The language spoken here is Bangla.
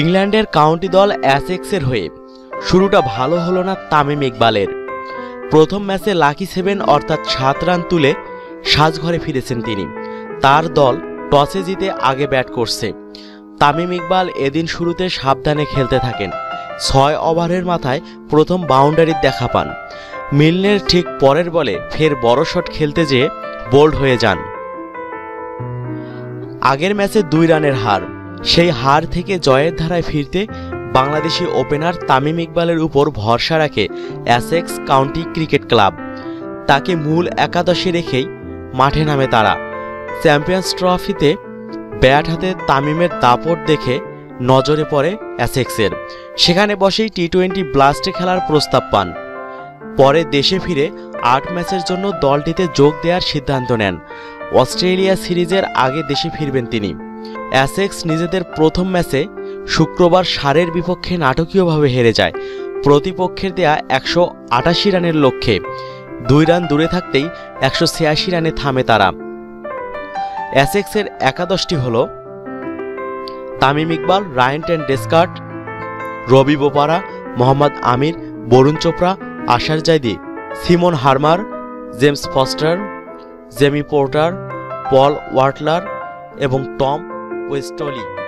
ইংল্যান্ডের কাউন্টি দল অ্যাসেক্সের হয়ে শুরুটা ভালো হলো না তামিম ইকবালের। প্রথম ম্যাচে লাকি সেভেন অর্থাৎ সাত রান তুলে সাজঘরে ফিরেছেন তিনি। তার দল টসে জিতে আগে ব্যাট করছে। তামিম ইকবাল এদিন শুরুতে সাবধানে খেলতে থাকেন। ছয় ওভারের মাথায় প্রথম বাউন্ডারির দেখা পান। মিলনের ঠিক পরের বলে ফের বড় শট খেলতে যেয়ে বোল্ড হয়ে যান। আগের ম্যাচে দুই রানের হার। সেই হার থেকে জয়ের ধারায় ফিরতে বাংলাদেশি ওপেনার তামিম ইকবালের উপর ভরসা রাখে অ্যাসেক্স কাউন্টি ক্রিকেট ক্লাব। তাকে মূল একাদশে রেখেই মাঠে নামে তারা। চ্যাম্পিয়ন্স ট্রফিতে ব্যাট হাতে তামিমের দাপট দেখে নজরে পড়ে অ্যাসেক্সের সেখানে বসেই টি টোয়েন্টি ব্লাস্টে খেলার প্রস্তাব পান। পরে দেশে ফিরে আট ম্যাচের জন্য দলটিতে যোগ দেওয়ার সিদ্ধান্ত নেন। অস্ট্রেলিয়া সিরিজের আগে দেশে ফিরবেন তিনি। অ্যাসেক্স নিজেদের প্রথম ম্যাচে শুক্রবার সারের বিপক্ষে নাটকীয়ভাবে হেরে যায়। প্রতিপক্ষের দেয়া একশো আটাশি রানের লক্ষ্যে দুই রান দূরে থাকতেই একশো ছিয়াশি রানে থামে তারা। অ্যাসেক্সের একাদশটি হল Tamim Iqbal, Ryan ten Doeschate Ravi Bopara, Mohammad Amir, Varun Chopra, Ashar Zaidi, Simon Harmer, James Foster, Jamie Porter, Paul Walter এবং টম With Tolly.